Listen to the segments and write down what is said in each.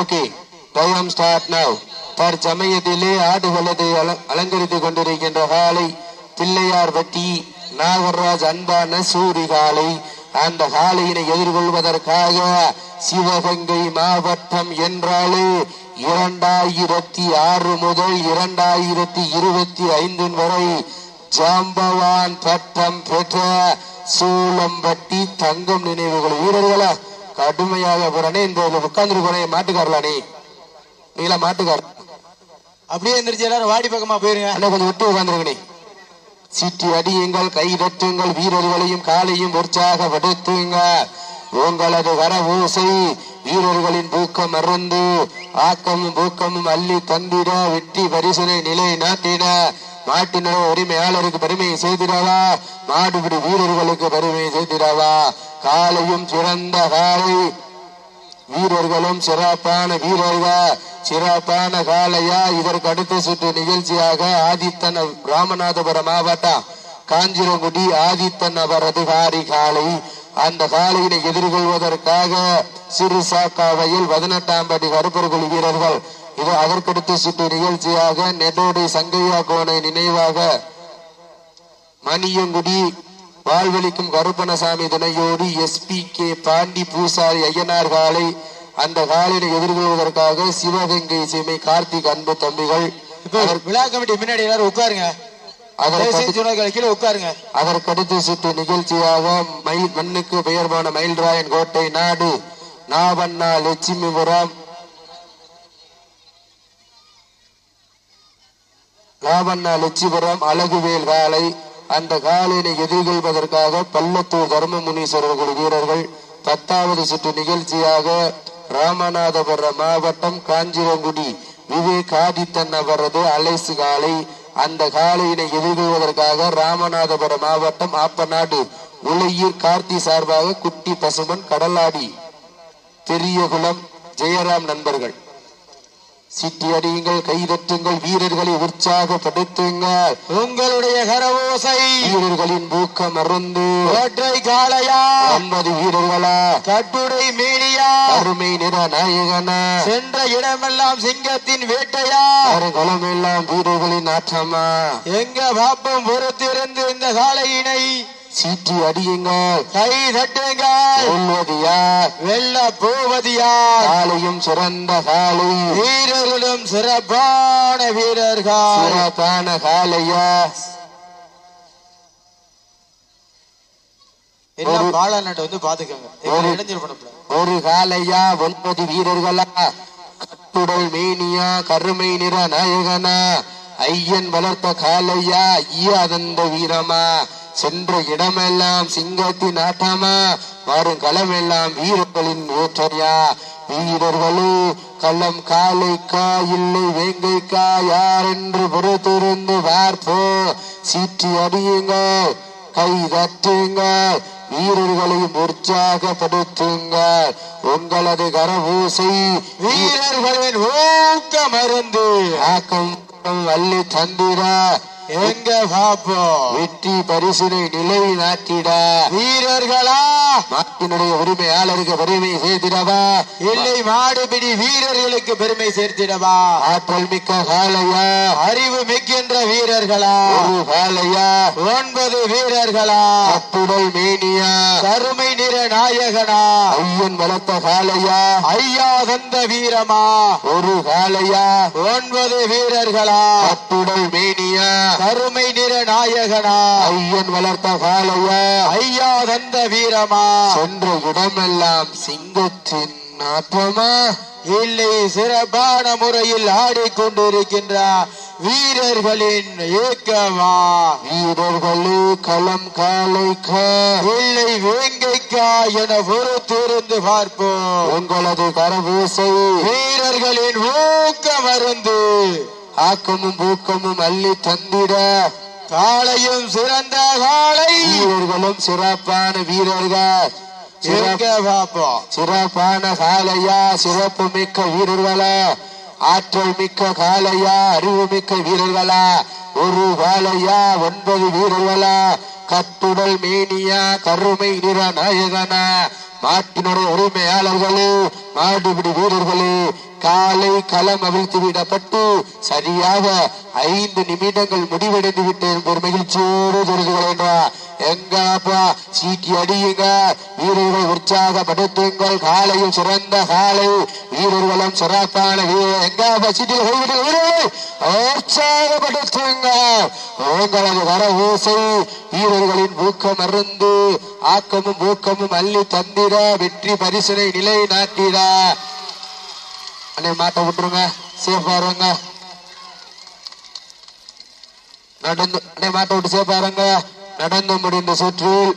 Okay time start now தற்சமயத்திலே ஆடுகளது அலங்கரித்து கொண்டிருக்கின்ற காலை பிள்ளையார் வட்டி நாகராஜ் அன்பான சூரி காலை அந்த காலையினை எதிர்கொள்வதற்காக சிவகங்கை மாவட்டம் என்றாலே இரண்டாயிரத்தி ஆறு முதல் இரண்டாயிரத்தி இருபத்தி ஐந்து வரை ஜாம்பவான் பட்டம் பெற்ற சூளம்பட்டி தங்கம் நினைவுகள் வீரர்களா? கடுமையாக போறானே இந்த உட்கார்ந்து போறேன் மாட்டுக்காரலானே நீங்களா மாட்டுக்கார அப்படியே எந்திரிச்சு எல்லாரும் வாடி பக்கமா போயிருங்க. அண்ணா கொஞ்சம் விட்டு உட்காந்துருங்கனே சீட்டி அடியுங்கள் கை தட்டுங்கள் வீரர்களையும் காலையும் உற்சாகப்படுத்துங்க உங்களது வர ஓசை வீரர்களின் ஊக்கம் மறந்து ஆக்கமும் ஊக்கமும் அள்ளி தந்திட வெற்றி பரிசனை நிலை நாட்டிட மாட்டினோட உரிமையாளருக்கு பெருமையை செய்திடாதா மாடுபிடி வீரர்களுக்கு பெருமையை செய்திடாதா காலையும் சிறந்த காலை. வீரர்களும் சிறப்பான வீரர்கள். சிறப்பான காலையா இதற்கு அடுத்த சுற்று நிகழ்ச்சியாக ஆதித்தன ராமநாதபுரம் மாவட்டம் காஞ்சிரங்குடி ஆதித்தன் அவரது காரி காலை அந்த காலையினை எதிர்கொள்வதற்காக சிறு சாக்காவையில் பதினெட்டாம் படி கருப்பர்கள் வீரர்கள் இது அதற்கடுத்த சுற்று நிகழ்ச்சியாக நெடோடி சங்கையா கோனை நினைவாக மணியங்குடி வாழ்வெளிக்கும் கருப்பணசாமி துணையோடு எஸ்பி கே பாண்டி பூசாரி ஐயனார் காலை அந்த காலினை எதிர்கொள்வதற்காக சிவகங்கை சீமை கார்த்திக் அன்பு தம்பிகள் விழா கமிட்டி முன்னாடி எல்லாரும் உட்காருங்க. அதற்கடுத்து சுற்று நிகழ்ச்சியாக மயில் மண்ணுக்கு பெயர்பான மயில்ராயன் கோட்டை நாடு நாவண்ணா லட்சுமிபுரம் லாவண்ணா லட்சிபுரம் அழகுவேல் காலை. அந்த காலினை எதிர்கொள்வதற்காக பள்ளத்தூர் தர்ம குழு வீரர்கள் பத்தாவது சுற்று நிகழ்ச்சியாக ராமநாதபுரம் மாவட்டம் காஞ்சிரங்குடி விவேக் ஆதித்தன் அவரது அலைசு காலை. அந்த காலையினை எதிர்கொள்வதற்காக ராமநாதபுரம் மாவட்டம் ஆப்பநாடு உளையூர் கார்த்தி சார்பாக குட்டி பசுமன் கடலாடி. பெரியகுளம் ஜெயராம் நண்பர்கள். சிட்டி அடியுங்கள் கைதட்டுங்கள் வீரர்களை உற்சாகப்படுத்துங்கள் உங்களுடைய கரவோசை வீரர்களின் ஊக்கம் மறந்து ஒற்றை காளையா? ஒன்பது வீரர்களா? கட்டுடை மேனியா? அருமை நிற நாயகனா? சென்ற இடமெல்லாம் சிங்கத்தின் வேட்டையா? களம் எல்லாம் வீரர்களின் ஆட்டமா எங்க பாப்பம் பொறுத்திருந்து இந்த காளையினை சீட்டி அடியுங்கள். கை தட்டுங்கள். சொல்வது யார் வெல்ல போவது யார் காலையும் சிறந்த காலை. வீரர்களும் சிறப்பான வீரர்கள். சிறப்பான காலையா. பாலாநாட்டை வந்து பாத்துக்கோங்க ஒரு காலையா ஒன்பது வீரர்களா? கட்டுடல் மேனியா கருமை நிற நாயகனா? ஐயன் வளர்த்த காலையா? ஐயாதந்த வீரமா? சென்ற இடமெல்லாம் சிங்கத்தின் ஆட்டமா? வரும் களமெல்லாம் வீரர்களின் வேற்றையா வீரர்களே களம் காலைக்கா இல்லை வேங்கைக்கா யார் என்று பொறுத்திருந்து பார்ப்போம் சீற்றி அடியுங்கள் கை தட்டுங்கள் வீரர்களையும் உற்சாகப்படுத்துங்கள் உங்களது கரபூசை வீரர்களின் ஊக்க மருந்து ஆக்கம் வள்ளி தந்திட எங்க பாப்போம் வெற்றி பரிசினை நிலை நாட்டிட வீரர்களா? நாட்டினுடைய உரிமையாளருக்கு பெருமை சேர்த்திடவா? இல்லை மாடுபிடி வீரர்களுக்கு பெருமை சேர்த்திடவா? ஆற்றல் மிக்க காலையா அறிவு மிக்கின்ற வீரர்களா? ஒரு காலையா ஒன்பது வீரர்களா? கட்டுடல் மேனியா? கருமை நிற நாயகனா? ஐயன் வளர்த்த காலையா ஐயா தந்த வீரமா? ஒரு காலையா ஒன்பது வீரர்களா? கட்டுடல் மேனியா? கருமை நிற நாயகனா ஐயன் வளர்த்த காலையா ஐயா தந்த வீரமா? சென்ற இடமெல்லாம் சிங்கத்தின் நாட்டமா இல்லை சிறப்பான முறையில் ஆடிக்கொண்டிருக்கின்ற வீரர்களின் ஏக்கமா? வீரர்களே களம் காலைக்கா இல்லை வேங்கைக்கா என பொறுத்திருந்து பார்ப்போம். உங்களது கரபூசை வீரர்களின் ஊக்க மருந்து. ஆக்கமும் ஊக்கமும் அள்ளி தந்திட. காளையும் சிறந்த காளை. வீரர்களும் சிறப்பான வீரர்கள். சிறப்பான காலையா சிறப்பு மிக்க வீரர்களா ஆற்றல் மிக்க காலையா அறிவு மிக்க வீரர்களா ஒரு காலையா ஒன்பது வீரர்களா கட்டுடல் மேனியா கருமை நிற நாயகனா மாட்டினுடைய உரிமையாளர்களே மாடுபிடி வீரர்களே காலை களம் அவிழ்த்து விடப்பட்டு சரியாக ஐந்து நிமிடங்கள் முடிவடைந்து விட்டேன். ஒரு மகிழ்ச்சியோடு தெரிந்து கொள்கின்றார் எங்கப்பா சீட்டி அடியுங்க. வீரர்களை உற்சாகப்படுத்துங்கள். காலையும் சிறந்த காலை. வீரர்களும் சிறப்பான வீரர் எங்கப்பா சீட்டில் கைவிட்டு வீரர்களை உற்சாகப்படுத்துங்க. உங்களது வர ஓசை வீரர்களின் ஊக்கம் அருந்து ஆக்கமும் ஊக்கமும் அள்ளி தந்திட. வெற்றி பரிசனை நிலை நாட்டிட அப்படியே மாட்டை விட்டுருங்க. சேஃபா இருங்க. நடந்து அப்படியே மாட்டை விட்டு சேஃபா இருங்க. நடந்து முடிந்த சுற்றில்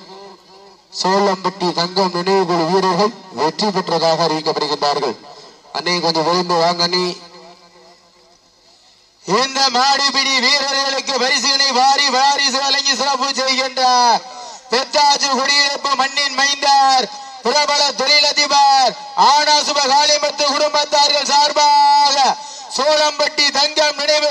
சோளம்பட்டி தங்கம் நினைவுகள் வீரர்கள் வெற்றி பெற்றதாக அறிவிக்கப்படுகின்றார்கள். அன்னை கொஞ்சம் விரைந்து வாங்க அண்ணி. இந்த மாடுபிடி வீரர்களுக்கு பரிசுகளை வாரி வாரி வழங்கி சிறப்பு செய்கின்ற பெத்தாஜு குடியிருப்பு மண்ணின் மைந்தார். பிரபல தொழிலதிபர் ஆனா சுபகாலிமத்து குடும்பத்தார்கள் சார்பாக சோளம்பட்டி தங்கம் நினைவு